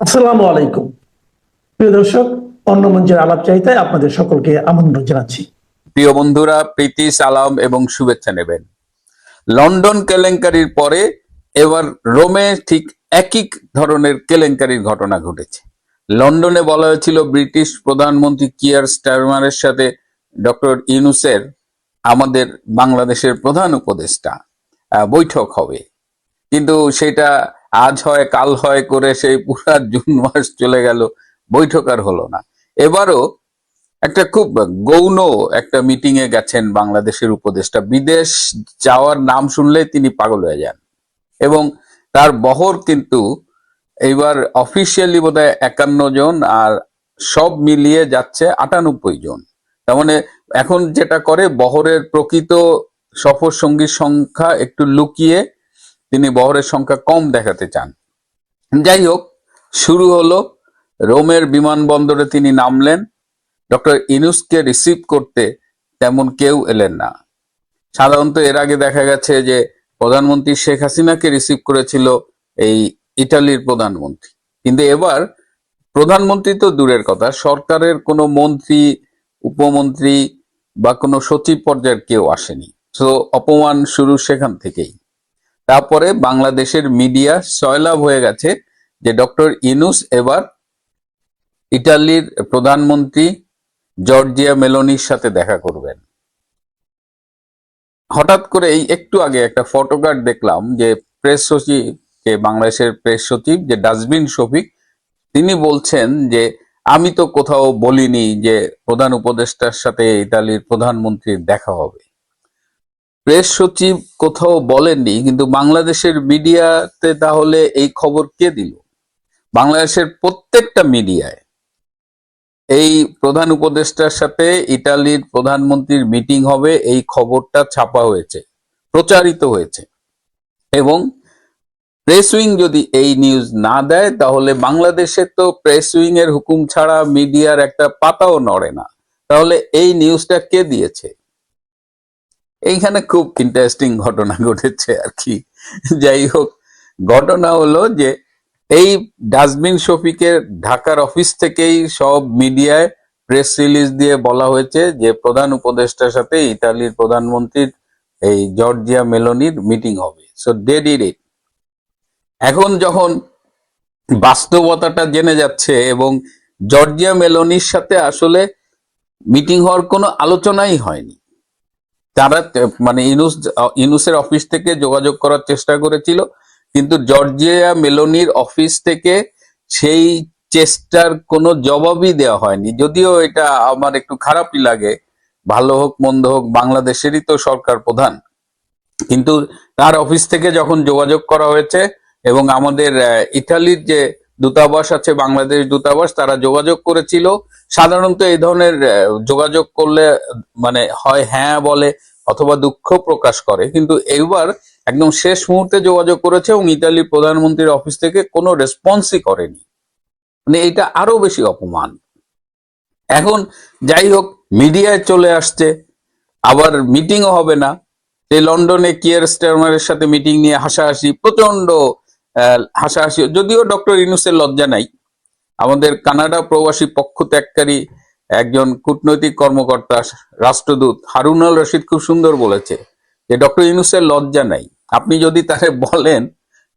আসসালামু আলাইকুম। প্রিয় দর্শক, অন্য মঞ্চের আলাপ চাইতায় আপনাদের সকলকে আমন্ত্রণ জানাচ্ছি। প্রিয় বন্ধুরা, প্রীতি, সালাম এবং শুভেচ্ছা নেবেন। লন্ডন কেলেঙ্কারির পরে এবার রোমে ঠিক একই ধরনের কেলেঙ্কারির ঘটনা ঘটেছে। লন্ডনে বলা হয়েছিল, ব্রিটিশ প্রধানমন্ত্রী কিয়ার স্টারমারের সাথে ডক্টর ইউনুসের আমাদের বাংলাদেশের প্রধান উপদেষ্টা বৈঠক হবে। কিন্তু সেটা আজ হয়, কাল হয় করে সেই পুরা জুন মাস চলে গেল বৈঠক আর হলো না। এবারও একটা খুব গৌণ একটা মিটিং এ গেছেন বাংলাদেশের উপদেষ্টা। বিদেশ যাওয়ার নাম শুনলে তিনি পাগল হয়ে যান। এবং তার বহর কিন্তু এইবার অফিসিয়ালি বোধহয় একান্ন জন আর সব মিলিয়ে যাচ্ছে আটানব্বই জন। তার মানে এখন যেটা করে, বহরের প্রকৃত সফর সঙ্গীর সংখ্যা একটু লুকিয়ে তিনি বহরের সংখ্যা কম দেখাতে চান। যাই হোক শুরু হলো রোমের বিমানবন্দরে তিনি নামলেন। ডক্টর ইনুসকে রিসিভ করতে তেমন কেউ এলেন না। সাধারণত এর আগে দেখা গেছে যে প্রধানমন্ত্রী শেখ হাসিনাকে রিসিভ করেছিল এই ইটালির প্রধানমন্ত্রী। কিন্তু এবার প্রধানমন্ত্রী তো দূরের কথা, সরকারের কোনো মন্ত্রী, উপমন্ত্রী বা কোনো সচিব পর্যায়ের কেউ আসেনি। তো অপমান শুরু সেখান থেকেই। তারপরে বাংলাদেশের মিডিয়া সয়লাভ হয়ে গেছে যে ডক্টর ইনুস এবার ইটালির প্রধানমন্ত্রী জর্জিয়া মেলোনির সাথে দেখা করবেন। হঠাৎ করে এই একটু আগে একটা ফটোকার্ড দেখলাম যে প্রেস সচিব, যে বাংলাদেশের প্রেস সচিব, যে ডাস্টবিন শফিক, তিনি বলছেন যে, আমি তো কোথাও বলিনি যে প্রধান উপদেষ্টার সাথে ইতালির প্রধানমন্ত্রীর দেখা হবে। প্রেস সচিব কোথাও বলেননি, কিন্তু বাংলাদেশের মিডিয়াতে তাহলে এই খবর কে দিল? বাংলাদেশের প্রত্যেকটা মিডিয়ায়। এই প্রধান উপদেষ্টার সাথে ইটালির প্রধানমন্ত্রীর মিটিং হবে, এই খবরটা ছাপা হয়েছে, প্রচারিত হয়েছে। এবং প্রেস উইং যদি এই নিউজ না দেয়, তাহলে বাংলাদেশে তো প্রেস উইং এর হুকুম ছাড়া মিডিয়ার একটা পাতাও নড়ে না। তাহলে এই নিউজটা কে দিয়েছে? এইখানে খুব ইন্টারেস্টিং ঘটনা ঘটেছে আর কি। যাই হোক, ঘটনা হলো যে এই ডাস্টবিন শফিকের ঢাকার অফিস থেকেই সব মিডিয়ায় প্রেস রিলিজ দিয়ে বলা হয়েছে যে প্রধান উপদেষ্টার সাথে ইতালির প্রধানমন্ত্রীর এই জর্জিয়া মেলোনির মিটিং হবে। সো ডিড ইট এখন যখন বাস্তবতাটা জেনে যাচ্ছে এবং জর্জিয়া মেলোনির সাথে আসলে মিটিং হওয়ার কোনো আলোচনাই হয়নি তারা মানে ইনুস, ইনুসের অফিস থেকে যোগাযোগ করার চেষ্টা করেছিল, কিন্তু জর্জিয়া মেলোনির অফিস থেকে সেই চেষ্টার কোনো জবাবই দেওয়া হয়নি। যদিও এটা আমার একটু খারাপই লাগে, ভালো হোক, মন্দ হোক, বাংলাদেশেরই তো সরকার প্রধান। কিন্তু তার অফিস থেকে যখন যোগাযোগ করা হয়েছে এবং আমাদের ইটালির যে দূতাবাস আছে, বাংলাদেশ দূতাবাস, তারা যোগাযোগ করেছিল সাধারণত এই ধরনের যোগাযোগ করলে মানে হয় হ্যাঁ বলে অথবা দুঃখ প্রকাশ করে। কিন্তু এইবার একদম শেষ মুহূর্তে যোগাযোগ করেছে এবং ইতালির প্রধানমন্ত্রীর অফিস থেকে কোনো রেসপন্সই করেনি। মানে এটা আরও বেশি অপমান। এখন যাই হোক, মিডিয়ায় চলে আসছে, আবার মিটিংও হবে না। এই লন্ডনে কিয়ার স্টারমারের সাথে মিটিং নিয়ে হাসাহাসি প্রচণ্ড হাসাহাসি। যদিও ডক্টর ইনুসের লজ্জা নাই। আমাদের কানাডা প্রবাসী পক্ষ ত্যাগকারী একজন কূটনৈতিক কর্মকর্তা, রাষ্ট্রদূত হারুন আল রশিদ খুব সুন্দর বলেছে যে, ডক্টর ইউনুসের লজ্জা নাই। আপনি যদি তাকে বলেন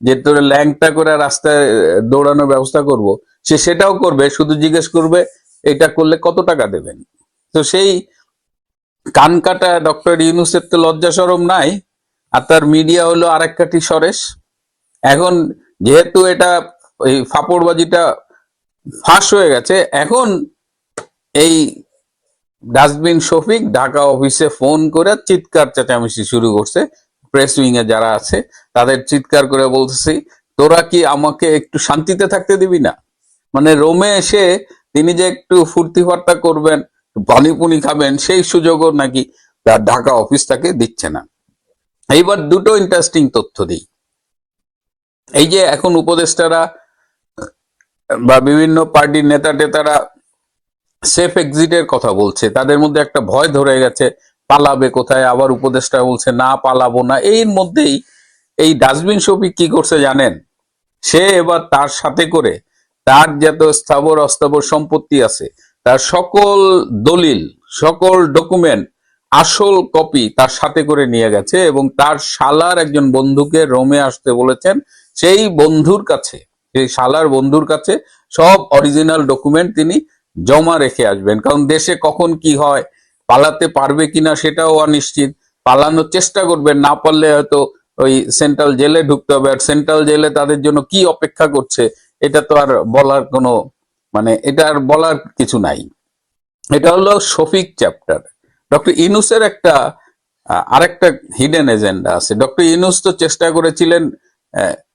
যে, তোর ল্যাংটা করে রাস্তায় দৌড়ানোর ব্যবস্থা করব, সে সেটাও করবে, শুধু জিজ্ঞেস করবে, এটা করলে কত টাকা দেবেন? তো সেই কান কাটা ডক্টর ইউনুসের তো লজ্জা সরম নাই, আর তার মিডিয়া হলো আরেক কাঠি সরেশ। এখন যেহেতু এটা এই ফাপড়বাজিটা ফাঁস হয়ে গেছে। এখন এই ডাস্টবিন শফিক ঢাকা অফিসে ফোন করে চিৎকার চেঁচামেচি শুরু করছে। প্রেস উইং এ যারা আছে, তাদের চিৎকার করে বলতেছি, তোরা কি আমাকে একটু শান্তিতে থাকতে দিবি না? মানে রোমে এসে তিনি যে একটু ফুর্তি ফার্তা করবেন পানিপুনি খাবেন, সেই সুযোগও নাকি ঢাকা অফিস তাকে দিচ্ছে না। এইবার দুটো ইন্টারেস্টিং তথ্য দিই। এই যে এখন উপদেষ্টারা বা বিভিন্ন পার্টির নেতা টেতারা সেফ এক্সিটের কথা বলছে। তাদের মধ্যে একটা ভয় ধরে গেছে, পালাবে কোথায়? আবার উপদেষ্টা বলছে, না, পালাবো না। এর মধ্যেই এই ডাস্টবিন শফিক কি করছে জানেন? সে এবার তার সাথে করে তার যত স্থাবর অস্থাবর সম্পত্তি আছে, তার সকল দলিল, সকল ডকুমেন্ট, আসল কপি তার সাথে করে নিয়ে গেছে এবং তার শালার একজন বন্ধুকে রোমে আসতে বলেছেন, সেই বন্ধুর কাছে। সেই শালার বন্ধুর কাছে সব অরিজিনাল ডকুমেন্ট তিনি জমা রেখে আসবেন। কারণ দেশে কখন কি হয়, পালাতে পারবে কিনা সেটাও অনিশ্চিত। পালানোর চেষ্টা করবেন, না পারলে হয়তো ওই সেন্ট্রাল জেলে ঢুকতে হবে। আর সেন্ট্রাল জেলে তাদের জন্য কি অপেক্ষা করছে, এটা তো আর বলার কোনো মানে এটা আর বলার কিছু নাই। এটা হলো শফিক চ্যাপ্টার ডক্টর ইনুসের একটা আরেকটা হিডেন এজেন্ডা আছে। ডক্টর ইনুস তো চেষ্টা করেছিলেন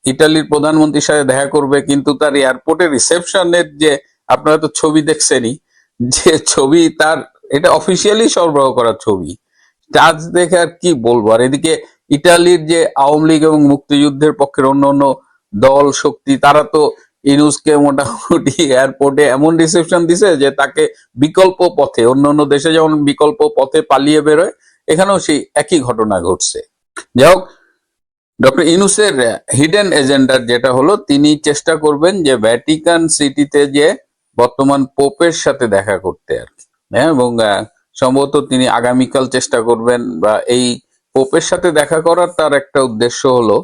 ইটালির প্রধানমন্ত্রীর সাথে দেখা করবে, কিন্তু তার এয়ারপোর্টের রিসেপশনের যে আপনারা তো ছবি দেখছেনই, যে ছবি তার, এটা অফিসিয়ালি সরবরাহ করা ছবি। আজ দেখে আর কি বলব? আর এদিকে ইটালির যে আওয়ামী লীগ এবং মুক্তিযুদ্ধের পক্ষের অন্য অন্য দল শক্তি, তারা তো ইনুসকে মোটামুটি এয়ারপোর্টে এমন রিসেপশন দিছে যে তাকে বিকল্প পথে, অন্য অন্য দেশে যেমন বিকল্প পথে পালিয়ে বেরোয়, এখানেও সেই একই ঘটনা ঘটছে। যাই হোক ডক্টর ইনুসের হিডেন এজেন্ডার যেটা হলো, তিনি চেষ্টা করবেন যে ভ্যাটিকান সিটিতে যে বর্তমান পোপের সাথে দেখা করতে আর কি। হ্যাঁ এবং সম্ভবত তিনি আগামীকাল চেষ্টা করবেন বা এই পোপের সাথে দেখা করার তার একটা উদ্দেশ্য হলো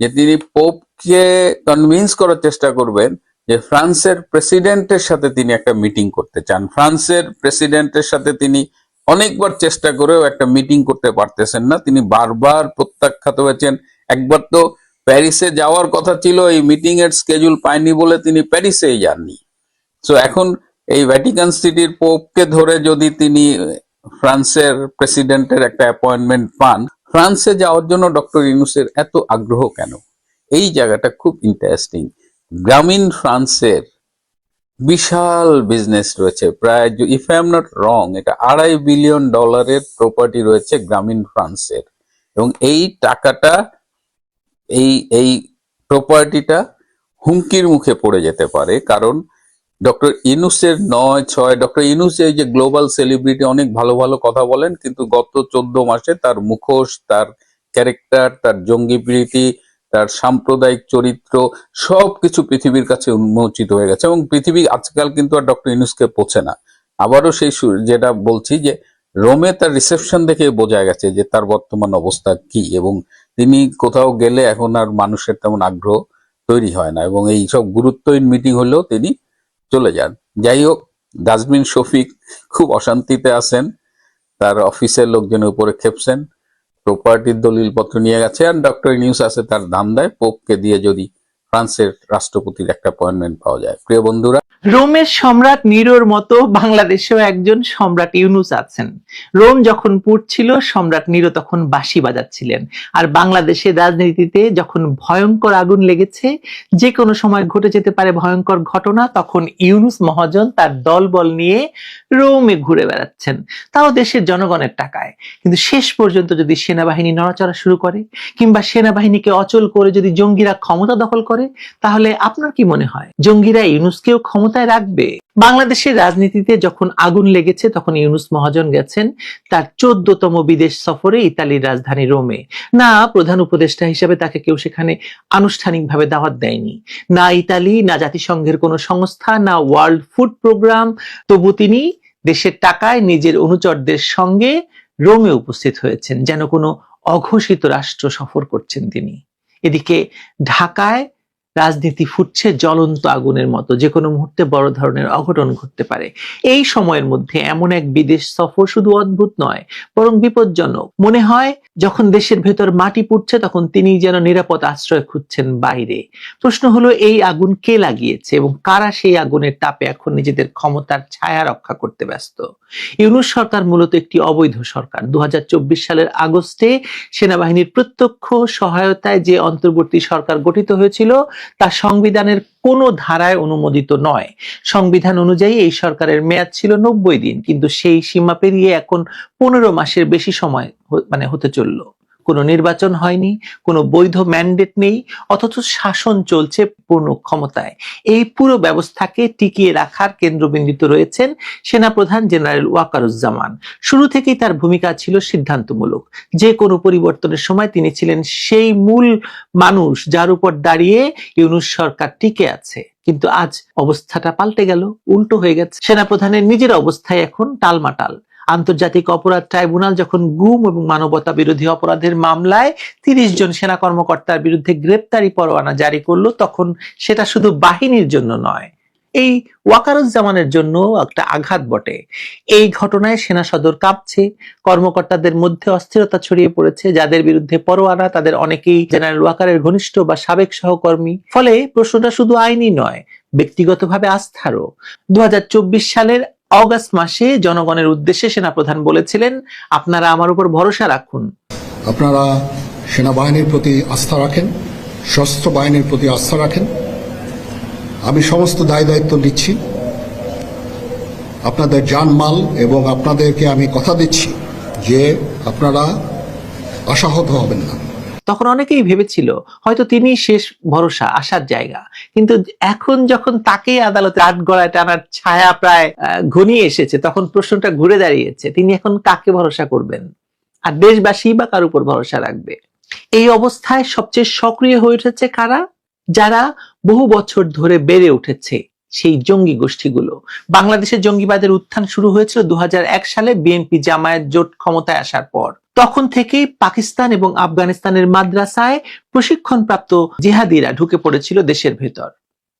যে তিনি পোপকে কনভিন্স করার চেষ্টা করবেন যে ফ্রান্সের প্রেসিডেন্টের সাথে তিনি একটা মিটিং করতে চান। ফ্রান্সের প্রেসিডেন্টের সাথে তিনি অনেকবার চেষ্টা করেও একটা মিটিং করতে পারতেছেন না। তিনি বারবার প্রত্যাখ্যাত হয়েছেন। একবার তো প্যারিসে যাওয়ার কথা ছিল, এই মিটিং এর স্কেজুল পায়নি বলে তিনি প্যারিসেই যাননি। তো এখন এই ভ্যাটিকান সিটির পোপকে ধরে যদি তিনি ফ্রান্সের প্রেসিডেন্টের একটা অ্যাপয়েন্টমেন্ট পান, ফ্রান্সে যাওয়ার জন্য ডক্টর ইনুসের এত আগ্রহ কেন? এই জায়গাটা খুব ইন্টারেস্টিং গ্রামীণ ফ্রান্সের বিশাল বিজনেস রয়েছে। প্রায় if I am not wrong এটা আড়াই বিলিয়ন ডলারের প্রপার্টি রয়েছে গ্রামীণ ফ্রান্সের। এবং এই টাকাটা এই এই প্রপার্টিটা হুমকির মুখে পড়ে যেতে পারে, কারণ ডক্টর ইনুসের নয়, ছয়, ডক্টর ইনুস এই যে গ্লোবাল সেলিব্রিটি অনেক ভালো ভালো কথা বলেন, কিন্তু গত চোদ্দ মাসে তার মুখোশ, তার ক্যারেক্টার তার জঙ্গি প্রীতি, তার সাম্প্রদায়িক চরিত্র, সবকিছু পৃথিবীর কাছে উন্মোচিত হয়ে গেছে এবং পৃথিবী আজকাল কিন্তু আর ডক্টর ইনুসকে পোছে না। আবারও সেই যেটা বলছি যে, রোমে তার রিসেপশন দেখে বোঝা গেছে যে তার বর্তমান অবস্থা কি এবং তিনি কোথাও গেলে এখন আর মানুষের তেমন আগ্রহ তৈরি হয় না এবং এই সব গুরুত্বহীন মিটিং হলেও তিনি চলে যান। যাই হোক ডাস্টবিন শফিক খুব অশান্তিতে আছেন। তার অফিসের লোকজনের উপরে খেপছেন। প্রপার্টির দলিলপত্র নিয়ে গেছে আর ডক্টর নিউজ আছে তার ধান্দায় পোপকে দিয়ে যদি ফ্রান্সের রাষ্ট্রপতির একটা অ্যাপয়েন্টমেন্ট পাওয়া যায়। প্রিয় বন্ধুরা রোমের সম্রাট নিরোর মতো বাংলাদেশেও একজন সম্রাট ইউনুস আছেন। রোম যখন পুড়ছিল, সম্রাট নিরো তখন বাঁশি বাজাচ্ছিলেন। আর বাংলাদেশের রাজনীতিতে যখন ভয়ঙ্কর আগুন লেগেছে, যে কোনো সময় ঘটে যেতে পারে ভয়ঙ্কর ঘটনা, তখন ইউনুস মহাজন তার দলবল নিয়ে রোমে ঘুরে বেড়াচ্ছেন। তাও দেশের জনগণের টাকায়। কিন্তু শেষ পর্যন্ত যদি সেনাবাহিনী নড়াচড়া শুরু করে, কিংবা সেনাবাহিনীকে অচল করে যদি জঙ্গিরা ক্ষমতা দখল করে, তাহলে আপনার কি মনে হয়? জঙ্গিরা ইউনুসকেও ক্ষমতায় রাখবে? বাংলাদেশের রাজনীতিতে যখন আগুন লেগেছে, তখন ইউনুস মহাজন গেছেন তার চোদ্দতম বিদেশ সফরে ইতালির রাজধানী রোমে। না, প্রধান উপদেষ্টা হিসেবে তাকে কেউ সেখানে আনুষ্ঠানিকভাবে দাওয়াত দেয়নি। না ইতালি, না জাতিসংঘের কোনো সংস্থা, না ওয়ার্ল্ড ফুড প্রোগ্রাম। তবু তিনি দেশের টাকায় নিজের অনুচরদের সঙ্গে রোমে উপস্থিত হয়েছেন, যেন কোনো অঘোষিত রাষ্ট্র সফর করছেন তিনি। এদিকে ঢাকায় রাজনীতি ফুটছে জ্বলন্ত আগুনের মতো। যে কোনো মুহূর্তে বড় ধরনের অঘটন ঘটতে পারে। এই সময়ের মধ্যে এমন এক বিদেশ সফর শুধু অদ্ভুত নয়, বরং বিপজ্জনক। মনে হয়, যখন দেশের ভেতর মাটি পুড়ছে, তখন তিনি যেন নিরাপদ আশ্রয় খুঁজছেন বাইরে। প্রশ্ন হলো, এই আগুন কে লাগিয়েছে এবং কারা সেই আগুনের তাপে এখন নিজেদের ক্ষমতার ছায়া রক্ষা করতে ব্যস্ত? ইউনুস সরকার মূলত একটি অবৈধ সরকার। দু হাজার চব্বিশ সালের আগস্টে সেনাবাহিনীর প্রত্যক্ষ সহায়তায় যে অন্তর্বর্তী সরকার গঠিত হয়েছিল তা সংবিধানের কোনো ধারায় অনুমোদিত নয়। সংবিধান অনুযায়ী এই সরকারের মেয়াদ ছিল নব্বই দিন, কিন্তু সেই সীমা পেরিয়ে এখন পনেরো মাসের বেশি সময় মানে হতে চলল। কোনো নির্বাচন হয়নি, কোনো বৈধ ম্যান্ডেট নেই, অথচ শাসন চলছে পূর্ণ ক্ষমতায়। এই পুরো ব্যবস্থাকে টিকিয়ে রাখার কেন্দ্রবিন্দুতে রয়েছেন সেনাপ্রধান জেনারেল ওয়াকারুজ্জামান। শুরু থেকেই তার ভূমিকা ছিল সিদ্ধান্তমূলক। যে কোনো পরিবর্তনের সময় তিনি ছিলেন সেই মূল মানুষ যার উপর দাঁড়িয়ে ইউনুস সরকার টিকে আছে। কিন্তু আজ অবস্থাটা পাল্টে গেল, উল্টো হয়ে গেছে। সেনাপ্রধানের নিজের অবস্থায় এখন টালমাটাল। আন্তর্জাতিক অপরাধ ট্রাইব্যুনাল যখন গুম এবং মানবতা বিরোধী অপরাধের মামলায় তিরিশ জন সেনা কর্মকর্তার বিরুদ্ধে গ্রেপ্তারি পরোয়ানা জারি করল, তখন সেটা শুধু বাহিনীর জন্য নয়, এই ওয়াকারুজ্জামানের জন্য একটা আঘাত বটে। এই ঘটনায় সেনা সদর কাঁপছে, কর্মকর্তাদের মধ্যে অস্থিরতা ছড়িয়ে পড়েছে, যাদের বিরুদ্ধে পরোয়ানা তাদের অনেকেই জেনারেল ওয়াকারের ঘনিষ্ঠ বা সাবেক সহকর্মী। ফলে প্রশ্নটা শুধু আইনি নয়, ব্যক্তিগতভাবে আস্থারও। দু সালের অগাস্ট মাসে জনগণের উদ্দেশ্যে সেনাপ্রধান বলেছিলেন, আপনারা আমার উপর ভরসা রাখুন। আপনারা সেনাবাহিনীর প্রতি আস্থা রাখেন, সশস্ত্র বাহিনীর প্রতি আস্থা রাখেন। আমি সমস্ত দায় দায়িত্ব নিচ্ছি। আপনাদের জানমাল এবং আপনাদেরকে আমি কথা দিচ্ছি যে আপনারা আশাহত হবেন না। তখন অনেকেই ভেবেছিল, হয়তো তিনি শেষ ভরসা আসার জায়গা। কিন্তু এখন যখন তাকে আদালতে আট গড়ায় টানার ছায়া প্রায় ঘনিয়ে এসেছে, তখন প্রশ্নটা ঘুরে দাঁড়িয়েছে, তিনি এখন কাকে ভরসা করবেন? আর দেশবাসী বা কার উপর ভরসা রাখবে? এই অবস্থায় সবচেয়ে সক্রিয় হয়ে উঠেছে কারা? যারা বহু বছর ধরে বেড়ে উঠেছে। সেই জঙ্গি গোষ্ঠীগুলো। বাংলাদেশের জঙ্গিবাদের উত্থান শুরু হয়েছিল দু হাজার এক সালে বিএনপি জামায়াত জোট ক্ষমতায় আসার পর। তখন থেকেই পাকিস্তান এবং আফগানিস্তানের মাদ্রাসায় প্রশিক্ষণপ্রাপ্ত জেহাদিরা ঢুকে পড়েছিল দেশের ভেতর।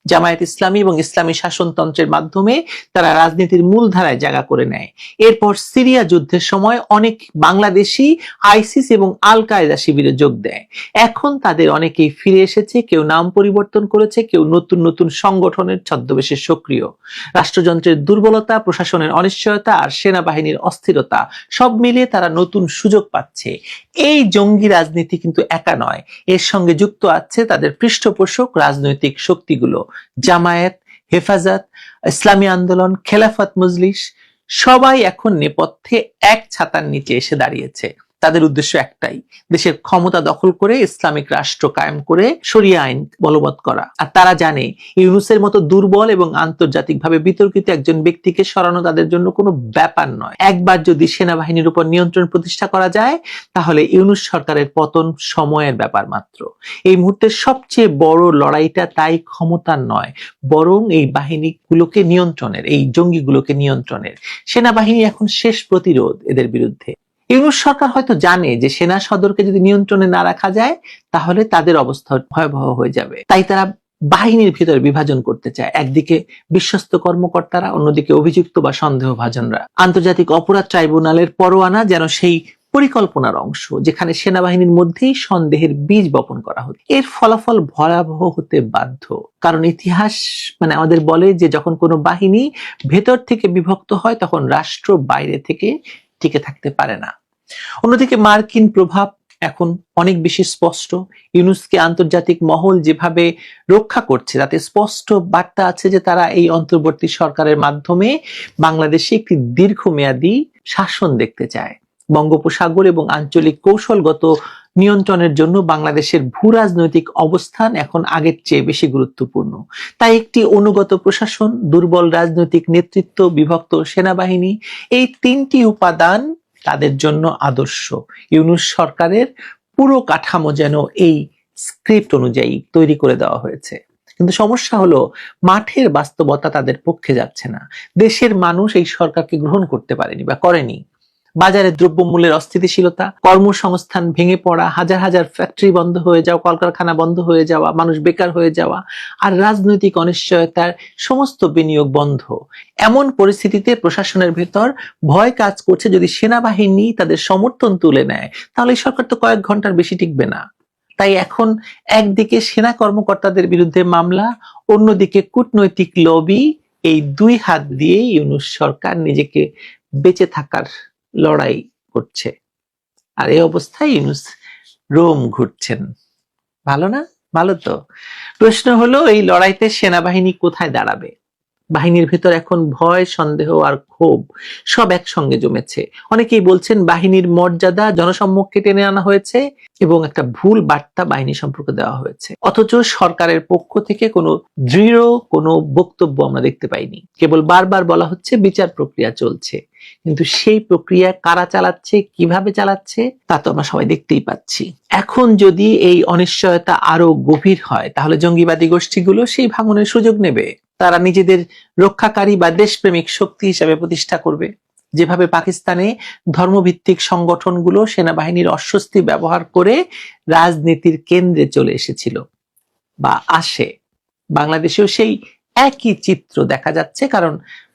জামায়াত ইসলামী এবং ইসলামী শাসনতন্ত্রের মাধ্যমে তারা রাজনীতির মূলধারায় জায়গা করে নেয়। এরপর সিরিয়া যুদ্ধের সময় অনেক বাংলাদেশি আইসিস এবং আল কায়দা শিবিরে যোগ দেয়। এখন তাদের অনেকেই ফিরে এসেছে, কেউ নাম পরিবর্তন করেছে, কেউ নতুন নতুন সংগঠনের ছদ্মবেশে সক্রিয়। রাষ্ট্রযন্ত্রের দুর্বলতা, প্রশাসনের অনিশ্চয়তা আর সেনাবাহিনীর অস্থিরতা সব মিলিয়ে তারা নতুন সুযোগ পাচ্ছে। এই জঙ্গি রাজনীতি কিন্তু একা নয়। এর সঙ্গে যুক্ত আছে তাদের পৃষ্ঠপোষক রাজনৈতিক শক্তিগুলো। জামায়াত হেফাজত ইসলামী আন্দোলন খেলাফত মজলিস সবাই এখন নেপথ্যে এক ছাতার নিচে এসে দাঁড়িয়েছে। তাদের উদ্দেশ্য একটাই, দেশের ক্ষমতা দখল করে ইসলামিক রাষ্ট্র কায়েম করে শরিয়া আইন বলবৎ করা। আর তারা জানে, ইউনুসের মতো দুর্বল এবং আন্তর্জাতিকভাবে বিতর্কিত একজন ব্যক্তিকে সরানো তাদের জন্য কোনো ব্যাপার নয়। একবার যদি সেনাবাহিনীর উপর নিয়ন্ত্রণ প্রতিষ্ঠা করা যায়, তাহলে ইউনুস সরকারের পতন সময়ের ব্যাপার মাত্র। এই মুহূর্তের সবচেয়ে বড় লড়াইটা তাই ক্ষমতার নয়, বরং এই বাহিনীগুলোকে নিয়ন্ত্রণের, এই জঙ্গিগুলোকে নিয়ন্ত্রণের। সেনাবাহিনী এখন শেষ প্রতিরোধ এদের বিরুদ্ধে। ইউনুস সরকার হয়তো জানে যে সেনা সদরকে যদি নিয়ন্ত্রণে না রাখা যায়, তাহলে তাদের অবস্থা ভয়াবহ হয়ে যাবে। তাই তারা বাহিনীর ভিতরে বিভাজন করতে চায়। একদিকে বিশ্বস্ত কর্মকর্তারা, অন্যদিকে অভিযুক্ত বা সন্দেহভাজনরা। আন্তর্জাতিক অপরাধ ট্রাইব্যুনালের পরোয়ানা যেন সেই পরিকল্পনার অংশ, যেখানে সেনাবাহিনীর মধ্যেই সন্দেহের বীজ বপন করা হতো। এর ফলাফল ভয়াবহ হতে বাধ্য। কারণ ইতিহাস মানে আমাদের বলে যে যখন কোনো বাহিনী ভেতর থেকে বিভক্ত হয়, তখন রাষ্ট্র বাইরে থেকে টিকে থাকতে পারে না। অন্যদিকে মার্কিন প্রভাব এখন অনেক বেশি স্পষ্ট। ইউনুসকে আন্তর্জাতিক মহল যেভাবে রক্ষা করছে, তাতে স্পষ্ট বার্তা আছে যে তারা এই অন্তর্বর্তী সরকারের মাধ্যমে বাংলাদেশে একটি দীর্ঘমেয়াদী শাসন দেখতে চায়। বঙ্গোপসাগর এবং আঞ্চলিক কৌশলগত নিয়ন্ত্রণের জন্য বাংলাদেশের ভূ রাজনৈতিক অবস্থান এখন আগের চেয়ে বেশি গুরুত্বপূর্ণ। তাই একটি অনুগত প্রশাসন, দুর্বল রাজনৈতিক নেতৃত্ব, বিভক্ত সেনাবাহিনী, এই তিনটি উপাদান তাদের জন্য আদর্শ। ইউনুস সরকারের পুরো কাঠামো যেন এই স্ক্রিপ্ট অনুযায়ী তৈরি করে দেওয়া হয়েছে। কিন্তু সমস্যা হলো, মাঠের বাস্তবতা তাদের পক্ষে যাচ্ছে না। দেশের মানুষ এই সরকারকে গ্রহণ করতে পারেনি বা করেনি। বাজারে দ্রব্যমূল্যের অস্থিতিশীলতা, কর্মসংস্থান ভেঙে পড়া, হাজার হাজার ফ্যাক্টরি বন্ধ হয়ে যাওয়া, কলকারখানা বন্ধ হয়ে যাওয়া, মানুষ বেকার হয়ে যাওয়া আর রাজনৈতিক অনিশ্চয়তার সমস্ত বিনিয়োগ বন্ধ। এমন পরিস্থিতিতে প্রশাসনের ভেতর ভয় কাজ করছে যদি সেনাবাহিনী তাদের সমর্থন তুলে নেয়, তাহলে এই সরকার তো কয়েক ঘণ্টার বেশি টিকবে না। তাই এখন একদিকে সেনা কর্মকর্তাদের বিরুদ্ধে মামলা, অন্যদিকে কূটনৈতিক লবি এই দুই হাত দিয়ে ইউনুস সরকার নিজেকে বেঁচে থাকার লড়াই করছে। আর এই অবস্থায় ইউনুস রোম ঘুরছেন। ভালো না? ভালো তো। প্রশ্ন হলো, এই লড়াইতে সেনাবাহিনী কোথায় দাঁড়াবে? বাহিনীর ভেতর এখন ভয়, সন্দেহ আর ক্ষোভ সব একসঙ্গে জমেছে। অনেকেই বলছেন বাহিনীর মর্যাদা জনসম্মুখে টেনে আনা হয়েছে এবং একটা ভুল বার্তা বাহিনী সম্পর্কে দেওয়া হয়েছে। অথচ সরকারের পক্ষ থেকে কোনো দৃঢ় কোনো বক্তব্য আমরা দেখতে পাইনি। কেবল বারবার বলা হচ্ছে বিচার প্রক্রিয়া চলছে। কিন্তু সেই প্রক্রিয়া কারা চালাচ্ছে, কীভাবে চালাচ্ছে, তা তো আমরা সবাই দেখতেই পাচ্ছি। এখন যদি এই অনিশ্চয়তা আরও গভীর হয়, তাহলে জঙ্গিবাদী গোষ্ঠীগুলো সেই ভাঙনের সুযোগ নেবে। তারা নিজেদের রক্ষাকারী বা দেশপ্রেমিক শক্তি হিসাবে প্রতিষ্ঠা করবে। যেভাবে পাকিস্তানে ধর্মভিত্তিক সংগঠনগুলো সেনাবাহিনীর অস্বস্তি ব্যবহার করে রাজনীতির কেন্দ্রে চলে এসেছিল বা আসে। বাংলাদেশেও সেই একই চিত্র দেখা যাচ্ছে, কারণ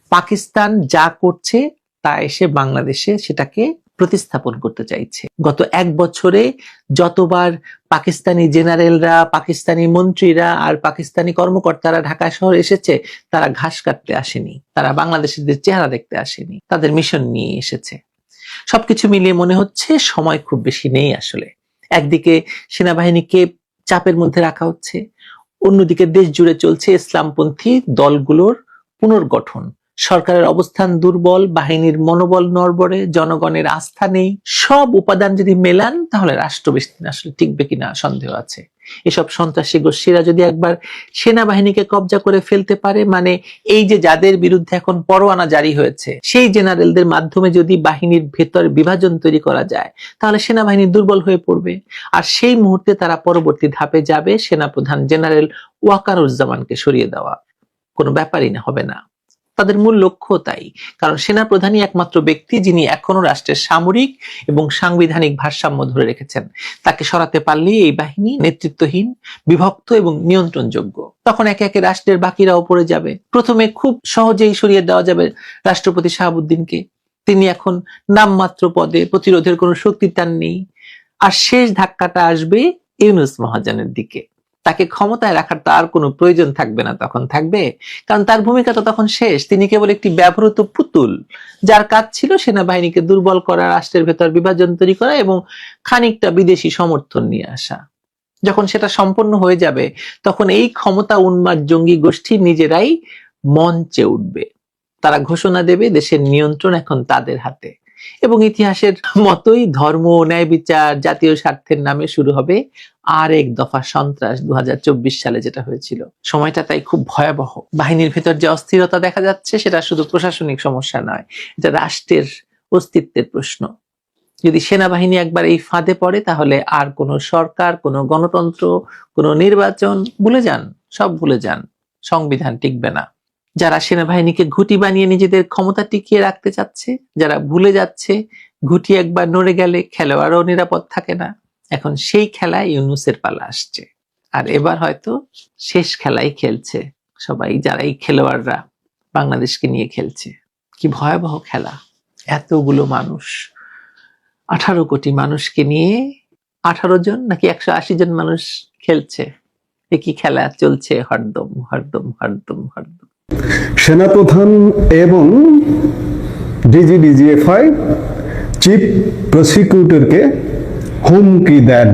পাকিস্তান যা করছে তা এসে বাংলাদেশে সেটাকে প্রতিস্থাপন করতে চাইছে। গত এক বছরে যতবার পাকিস্তানি জেনারেলরা, পাকিস্তানি মন্ত্রীরা আর পাকিস্তানি কর্মকর্তারা ঢাকা শহরে এসেছে, তারা ঘাস কাটতে আসেনি। তারা বাংলাদেশিদের চেহারা দেখতে আসেনি। তাদের মিশন নিয়ে এসেছে। সবকিছু মিলিয়ে মনে হচ্ছে সময় খুব বেশি নেই আসলে। একদিকে সেনাবাহিনীকে চাপের মধ্যে রাখা হচ্ছে, অন্যদিকে দেশ জুড়ে চলছে ইসলামপন্থী দলগুলোর পুনর্গঠন। সরকারের অবস্থান দুর্বল, বাহিনীর মনোবল নড়বড়ে, জনগণের আস্থা নেই, সব উপাদান যদি মেলান, তাহলে রাষ্ট্র আসলে টিকবে কিনা সন্দেহ আছে। এসব সন্ত্রাসী গোষ্ঠীরা যদি একবার সেনাবাহিনীকে কবজা করে ফেলতে পারে মানে এই যে যাদের বিরুদ্ধে এখন পরোয়ানা জারি হয়েছে, সেই জেনারেলদের মাধ্যমে যদি বাহিনীর ভেতর বিভাজন তৈরি করা যায়, তাহলে সেনাবাহিনী দুর্বল হয়ে পড়বে। আর সেই মুহূর্তে তারা পরবর্তী ধাপে যাবে সেনাপ্রধান জেনারেল ওয়াকারুজ্জামানকে সরিয়ে দেওয়া। কোনো ব্যাপারই না, হবে না। তাদের মূল লক্ষ্য তাই। কারণ সেনা প্রধানই একমাত্র ব্যক্তি যিনি এখনও রাষ্ট্রের সামরিক এবং সাংবিধানিক ভারসাম্য ধরে রেখেছেন। তাকে সরাতে পারলেই এই বাহিনী নেতৃত্বহীন, বিভক্ত এবং নিয়ন্ত্রণযোগ্য। তখন একে একে রাষ্ট্রের বাকিরাও পড়ে যাবে। প্রথমে খুব সহজেই সরিয়ে দেওয়া যাবে রাষ্ট্রপতি শাহাবুদ্দিনকে। তিনি এখন নামমাত্র পদে প্রতিরোধের কোনো শক্তি তার নেই। আর শেষ ধাক্কাটা আসবে ইউনুস মহাজনের দিকে। তাকে ক্ষমতায় রাখার তার কোনো প্রয়োজন থাকবে না তখন থাকবে। কারণ তার ভূমিকা তো তখন শেষ। তিনি কেবল একটি ব্যবহৃত পুতুল, যার কাজ ছিল সেনাবাহিনীকে দুর্বল করা, রাষ্ট্রের ভেতর বিভাজন তৈরি করা এবং খানিকটা বিদেশি সমর্থন নিয়ে আসা। যখন সেটা সম্পন্ন হয়ে যাবে, তখন এই ক্ষমতা উন্মাদ জঙ্গি গোষ্ঠী নিজেরাই মঞ্চে উঠবে। তারা ঘোষণা দেবে, দেশের নিয়ন্ত্রণ এখন তাদের হাতে। এবং ইতিহাসের মতোই ধর্ম, ন্যায় বিচার, জাতীয় স্বার্থের নামে শুরু হবে আর এক দফা সন্ত্রাস দু সালে যেটা হয়েছিল। সময়টা তাই খুব ভয়াবহ। বাহিনীর ভেতর যে অস্থিরতা দেখা যাচ্ছে সেটা শুধু প্রশাসনিক সমস্যা নয়, এটা রাষ্ট্রের অস্তিত্বের প্রশ্ন। যদি সেনাবাহিনী একবার এই ফাঁদে পড়ে, তাহলে আর কোনো সরকার, কোনো গণতন্ত্র, কোনো নির্বাচন, ভুলে যান, সব ভুলে যান, সংবিধান টিকবে না। যারা সেনাবাহিনীকে ঘুটি বানিয়ে নিজেদের ক্ষমতা টিকিয়ে রাখতে চাচ্ছে, যারা ভুলে যাচ্ছে, ঘুটি একবার নড়ে গেলে খেলোয়াড়ও নিরাপদ থাকে না। এখন সেই খেলায় ইউনুসের পালা আসছে। আর এবার হয়তো শেষ খেলাই খেলছে সবাই, যারা এই খেলোয়াড়রা বাংলাদেশকে নিয়ে খেলছে। কি ভয়াবহ খেলা। এতগুলো মানুষ। আঠারো কোটি মানুষকে নিয়ে আঠারো জন নাকি একশো আশি জন মানুষ খেলছে। একই খেলা চলছে হরদম হরদম হরদম হরদম। সেনাপ্রধান এবং ডিজি ডিজিএফআই চিফ প্রসিকিউটরকে হুমকি দেন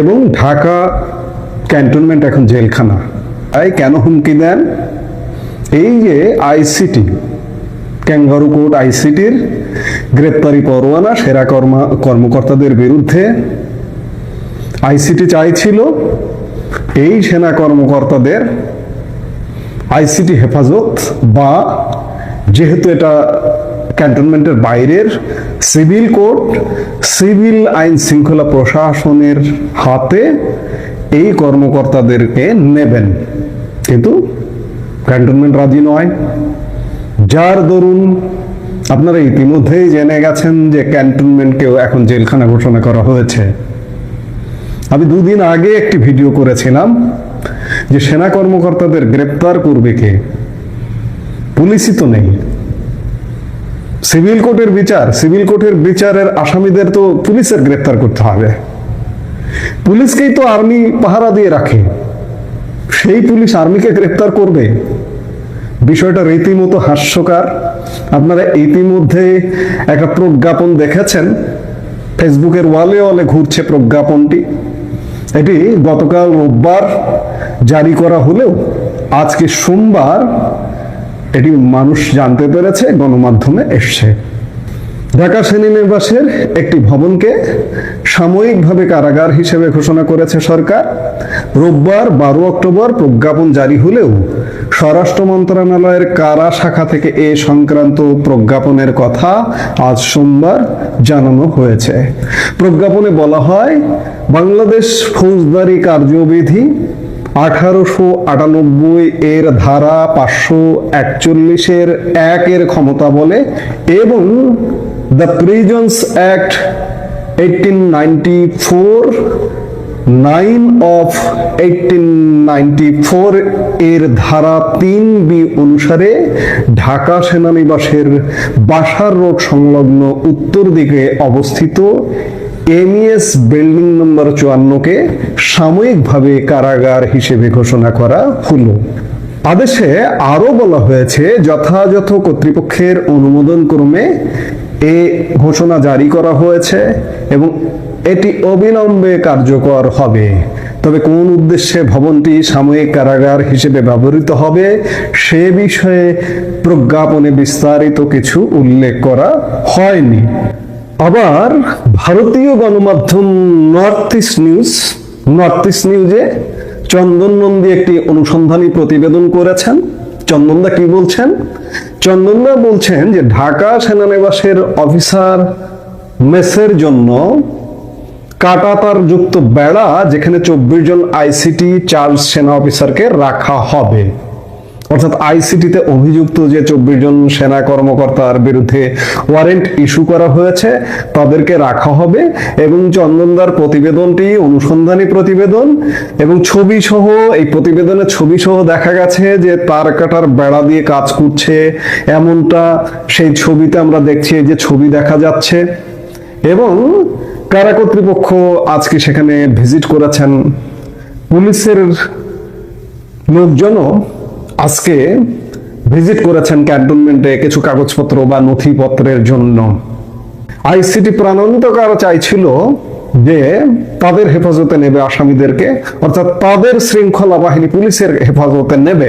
এবং ঢাকা ক্যান্টনমেন্ট এখন জেলখানা। তাই কেন হুমকি দেন? এই যে আইসিটি, ক্যাঙ্গারু কোর্ট আইসিটির গ্রেপ্তারি পরোয়ানা, সেরা কর্মা, কর্মকর্তাদের বিরুদ্ধে আইসিটি চাইছিল এই সেনা কর্মকর্তাদের আইসিটি হেফাজত বা যেহেতু এটা ক্যান্টনমেন্টের বাইরের সিভিল কোর্ট সিভিল আইন শৃঙ্খলা প্রশাসনের হাতে এই কর্মকর্তাদেরকে নেবেন। কিন্তু ক্যান্টনমেন্ট রাজি নয়। যার দরুন আপনারা ইতিমধ্যেই জেনে গেছেন যে ক্যান্টনমেন্টকেও এখন জেলখানা ঘোষণা করা হয়েছে। আমি দুদিন আগে একটি ভিডিও করেছিলাম। যে সেনা কর্মকর্তাদের গ্রেপ্তার করবে কে? পুলিশই তো নেই। সিভিল কোর্টের বিচার, সিভিল কোর্টের বিচারের আসামিদের তো পুলিশের গ্রেপ্তার করতে হবে। পুলিশকেই তো আর্মি পাহারা দিয়ে রাখে। সেই পুলিশ আর্মিকে গ্রেপ্তার করবে? বিষয়টা রীতিমতো হাস্যকার। আপনারা ইতিমধ্যে একটা প্রজ্ঞাপন দেখেছেন? ফেসবুকের ওয়ালে ওয়ালে ঘুরছে প্রজ্ঞাপনটি। এটি গতকাল রোববার জারি করা হলেও আজকে সোমবার এটি মানুষ জানতে পেরেছে, গণমাধ্যমে এসছে। ঢাকা সেনানিবাসের একটি ভবনকে সাময়িকভাবে কারাগার হিসেবে ঘোষণা করেছে সরকার। রোববার বারো অক্টোবর প্রজ্ঞাপন জারি হলেও স্বরাষ্ট্র মন্ত্রণালয়ের কারা শাখা থেকে এ সংক্রান্ত প্রজ্ঞাপনের কথা আজ সোমবার জানানো হয়েছে। প্রজ্ঞাপনে বলা হয়, বাংলাদেশ ফৌজদারি কার্যবিধি আঠারোশো আটানব্বই এর ধারা পাঁচশো একচল্লিশের একের ক্ষমতা বলে এবং the prisons act eighteen ninety four, nine of eighteen ninety four এর ধারা তিন বি অনুসারে ঢাকা সেনানিবাসের বাসার রোড সংলগ্ন উত্তর দিকে অবস্থিত এমইএস বিল্ডিং নম্বর চুয়ান্নকে সাময়িকভাবে কারাগার হিসেবে ঘোষণা করা হলো। আদেশে আরও বলা হয়েছে, যথাযথ কর্তৃপক্ষের অনুমোদন ক্রমে এ ঘোষণা জারি করা হয়েছে এবং এটি অবিলম্বে কার্যকর হবে। তবে কোন উদ্দেশ্যে ভবনটি সাময়িক কারাগার হিসেবে ব্যবহৃত হবে, সে বিষয়ে প্রজ্ঞাপনে বিস্তারিত কিছু উল্লেখ করা হয়নি। আবার ভারতীয় গণমাধ্যম North East News North East নিউজে চন্দন নন্দী একটি অনুসন্ধানী প্রতিবেদন করেছেন। চন্দনদা কি বলছেন? চন্দনদা বলছেন যে ঢাকা সেনানিবাসের অফিসার মেসের জন্য কাটাতার যুক্ত বেড়া, যেখানে চব্বিশ জন আইসিটি চার্জ সেনা অফিসারকে রাখা হবে। অর্থাৎ আইসিটিতে অভিযুক্ত যে চব্বিশ জন সেনা কর্মকর্তার বিরুদ্ধে ওয়ারেন্ট ইস্যু করা হয়েছে, তাদেরকে রাখা হবে এবং চন্দনদার প্রতিবেদনটি অনুসন্ধানী প্রতিবেদন এবং ছবি সহ এই প্রতিবেদনের ছবি সহ দেখা গেছে যে তার কাটার বেড়া দিয়ে কাজ করছে এমনটা সেই ছবিতে আমরা দেখছি যে ছবি দেখা যাচ্ছে। এবং কারা কর্তৃপক্ষ আজকে সেখানে ভিজিট করেছেন? পুলিশের লোকজনও আজকে ভিজিট করেছেন ক্যান্টনমেন্টে কিছু কাগজপত্র বা নথিপত্রের জন্য। আইসিটি প্রাণান্তকার চাইছিল যে তাদের হেফাজতে নেবে আসামিদেরকে, অর্থাৎ তাদের শৃঙ্খলা বাহিনী পুলিশের হেফাজতে নেবে,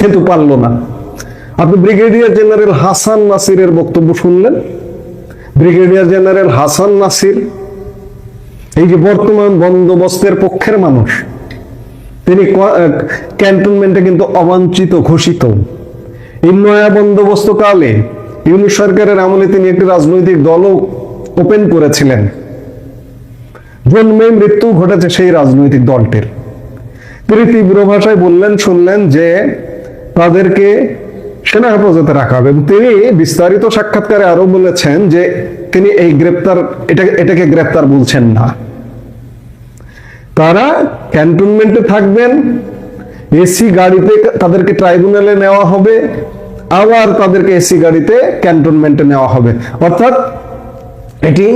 কিন্তু পারল না। আপনি ব্রিগেডিয়ার জেনারেল হাসান নাসিরের বক্তব্য শুনলেন? ব্রিগেডিয়ার জেনারেল হাসান নাসির, এই যে বর্তমান বন্দোবস্তের পক্ষের মানুষ তিনি ক্যান্টনমেন্টে কিন্তু অবাঞ্ছিত ঘোষিত। এই নয়া বন্দোবস্ত কালে ইউনুস সরকারের আমলে তিনি একটি রাজনৈতিক দলও ওপেন করেছিলেন। জন্মে মৃত্যু ঘটেছে সেই রাজনৈতিক দলটির। তিনি তীব্র ভাষায় বললেন, শুনলেন যে তাদেরকে সেনা হেফাজতে রাখা হবে। তিনি বিস্তারিত সাক্ষাৎকারে আরও বলেছেন যে তিনি এই গ্রেপ্তার এটা এটাকে গ্রেপ্তার বলছেন না। তারা ক্যান্টনমেন্টে থাকবেন এসি গাড়িতে তাদেরকে ট্রাইব্যুনালে নেওয়া হবে, আবার তাদেরকে এসি গাড়িতে ক্যান্টনমেন্টে নেওয়া হবে। অর্থাৎ এটি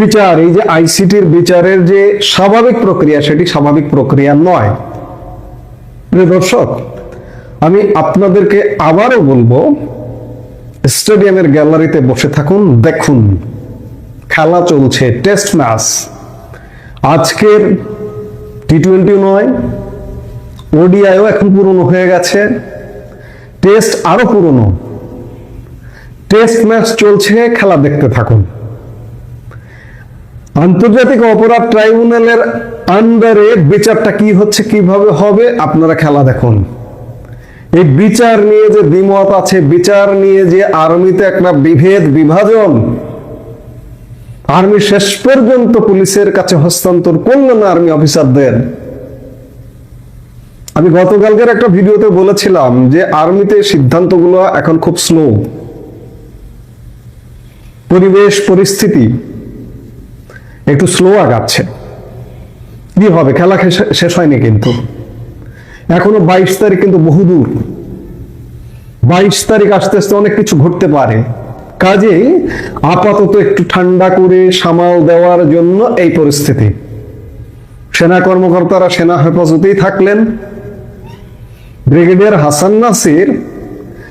বিচার, এই যে আইসিটির বিচারের যে স্বাভাবিক প্রক্রিয়া, সেটি স্বাভাবিক প্রক্রিয়া নয়। দর্শক, আমি আপনাদেরকে আবারও বলব, স্টেডিয়ামের গ্যালারিতে বসে থাকুন, দেখুন। খেলা চলছে টেস্ট ম্যাচ আজকের টি টোয়েন্টি নয়, ওডিআইও এখন পুরনো হয়ে গেছে। টেস্ট আরও পুরনো। টেস্ট ম্যাচ চলছে, খেলা দেখতে থাকুন। আন্তর্জাতিক অপরাধ ট্রাইব্যুনালের আন্ডারে বিচারটা কি হচ্ছে, কীভাবে হবে, আপনারা খেলা দেখুন। এই বিচার নিয়ে যে দ্বিমত আছে, বিচার নিয়ে যে আর্মিতে একটা বিভেদ, বিভাজন আর্মি শেষ পর্যন্ত পুলিশের কাছে হস্তান্তর করল না আর্মি অফিসারদের। আমি গতকালকের একটা ভিডিওতে বলেছিলাম যে আর্মিতে সিদ্ধান্তগুলো এখন খুব স্লো পরিবেশ, পরিস্থিতি একটু স্লো আগাচ্ছে। কি হবে? খেলা শেষ- হয়নি কিন্তু। এখনও বাইশ তারিখ কিন্তু বহুদূর। বাইশ তারিখ আসতে আসতে অনেক কিছু ঘটতে পারে। কাজেই আপাতত একটু ঠান্ডা করে সামাল দেওয়ার জন্য এই পরিস্থিতি। সেনা কর্মকর্তারা সেনা হেফাজতেই থাকলেন। ব্রিগেডিয়ার হাসান নাসির,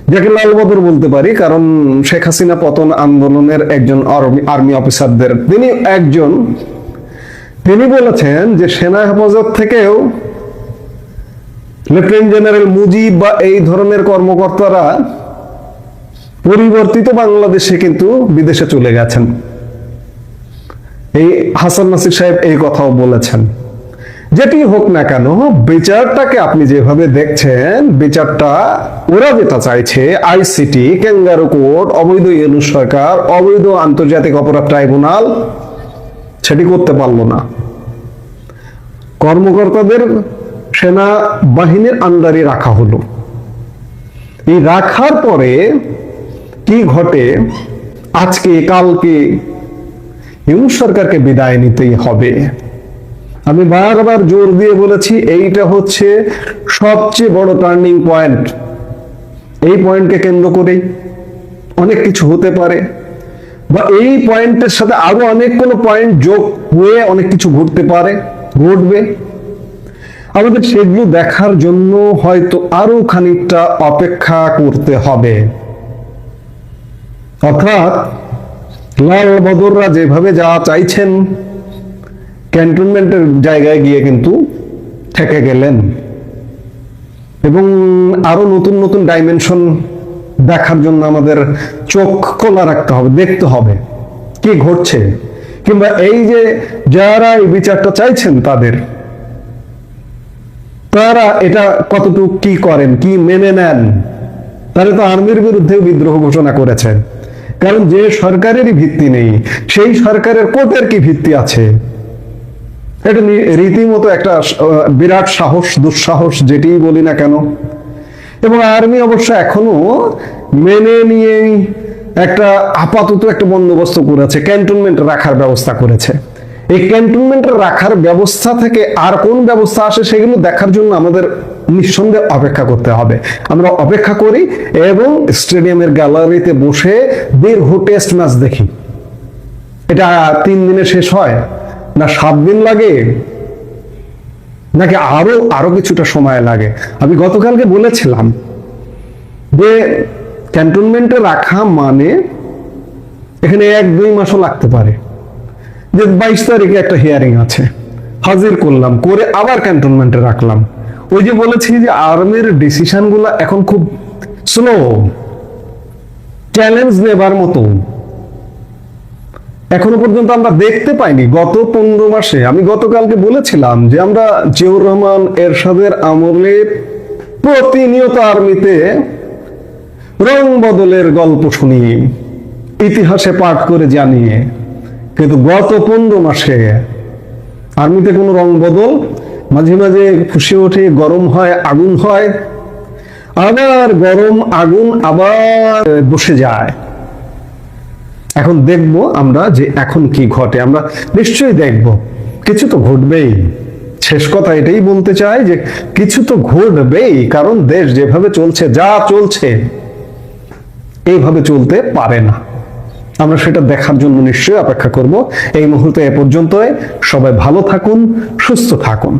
যাকে লালবদর বলতে পারি, কারণ শেখ হাসিনা পতন আন্দোলনের একজন আর্মি- অফিসারদের। তিনি একজন, তিনি বলেছেন যে সেনা হেফাজত থেকেও লেফটেন্যান্ট জেনারেল মুজিব বা এই ধরনের কর্মকর্তারা পরিবর্তিত বাংলাদেশে কিন্তু বিদেশে চলে গেছেন। এই হাসান নাসির সাহেব এই কথাও বলেছেন। যেটি হোক না কেন, বিচারটাকে আপনি যেভাবে দেখছেন, বিচারটা ওরা যেটা চাইছে, আইসিটি, ক্যাঙ্গারু কোর্ট, অবৈধ ইউনু সরকার, অবৈধ আন্তর্জাতিক অপরাধ ট্রাইব্যুনাল, সেটি করতে পারল না। কর্মকর্তাদের সেনা বাহিনীর আন্ডারে রাখা হলো। এই রাখার পরে কি ঘটে? আজকে, কালকে ইউনুস সরকারকে বিদায় নিতেই হবে। আমি বারবার জোর দিয়ে বলেছি, এইটা হচ্ছে সবচেয়ে বড় টার্নিং পয়েন্ট এই পয়েন্টকে কেন্দ্র করেই অনেক কিছু হতে পারে। বা এই পয়েন্টের সাথে আরও অনেক কোনো পয়েন্ট যোগ হয়ে অনেক কিছু ঘটতে পারে, ঘটবে। আমাদের সেগুলো দেখার জন্য হয়তো আরও খানিকটা অপেক্ষা করতে হবে। অর্থাৎ লাল বদররা যেভাবে যা চাইছেন, ক্যান্টনমেন্টের জায়গায় গিয়ে কিন্তু ঠেকে গেলেন। এবং আরও নতুন নতুন ডাইমেনশন দেখার জন্য আমাদের চোখ খোলা রাখতে হবে, দেখতে হবে কি ঘটছে। কিংবা এই যে যারা এই বিচারটা চাইছেন তাদের, তারা এটা কতটুকু কি করেন, কি মেনে নেন, তারা তো আর্মির বিরুদ্ধে বিদ্রোহ ঘোষণা করেছেন কারণ যে সরকারেরই ভিত্তি নেই, সেই সরকারের কোটের কি ভিত্তি আছে? এটা রীতিমতো একটা বিরাট সাহস, দুঃসাহস যেটি বলি না কেন। এবং আর্মি অবশ্য এখনও মেনে নিয়েই একটা আপাতত একটা বন্দোবস্ত করেছে, ক্যান্টনমেন্ট রাখার ব্যবস্থা করেছে। এই ক্যান্টনমেন্ট রাখার ব্যবস্থা থেকে আর কোন ব্যবস্থা আসে সেগুলো দেখার জন্য আমাদের নিঃসন্দেহে অপেক্ষা করতে হবে। আমরা অপেক্ষা করি এবং স্টেডিয়ামের গ্যালারিতে বসে দীর্ঘ টেস্ট ম্যাচ দেখি। এটা তিন দিনে শেষ হয়? না সাত দিন লাগে? নাকি আরও আরও কিছুটা সময় লাগে? আমি গতকালকে বলেছিলাম যে ক্যান্টনমেন্টে রাখা মানে এখানে এক দুই মাসও লাগতে পারে। যে বাইশ তারিখে একটা হিয়ারিং আছে। হাজির করলাম, করে আবার ক্যান্টনমেন্টে রাখলাম। ওই যে বলেছি যে আর্মির ডিসিশনগুলা এখন খুব স্লো চ্যালেঞ্জ নেবার মতো। এখনও পর্যন্ত আমরা দেখতে পাইনি। গত পনেরো মাসে, আমি গতকালকে বলেছিলাম যে আমরা জিয়াউর রহমান এরশাদের আমলে প্রতিনিয়ত আর্মিতে রং বদলের গল্প শুনি, ইতিহাসে পাঠ করে জানি কিন্তু গত পনেরো মাসে আর্মিতে কোনো রং বদল, মাঝে মাঝে ফুসে ওঠে, গরম হয়, আগুন হয়, আবার গরম আগুন আবার বসে যায়। এখন দেখব আমরা যে এখন কি ঘটে। আমরা নিশ্চয়ই দেখব। কিছু তো ঘটবেই। শেষ কথা এটাই বলতে চাই যে কিছু তো ঘটবেই। কারণ দেশ যেভাবে চলছে, যা চলছে, এইভাবে চলতে পারে না। আমরা সেটা দেখার জন্য নিশ্চয়ই অপেক্ষা করব। এই মুহূর্তে এ পর্যন্তই। সবাই ভালো থাকুন, সুস্থ থাকুন।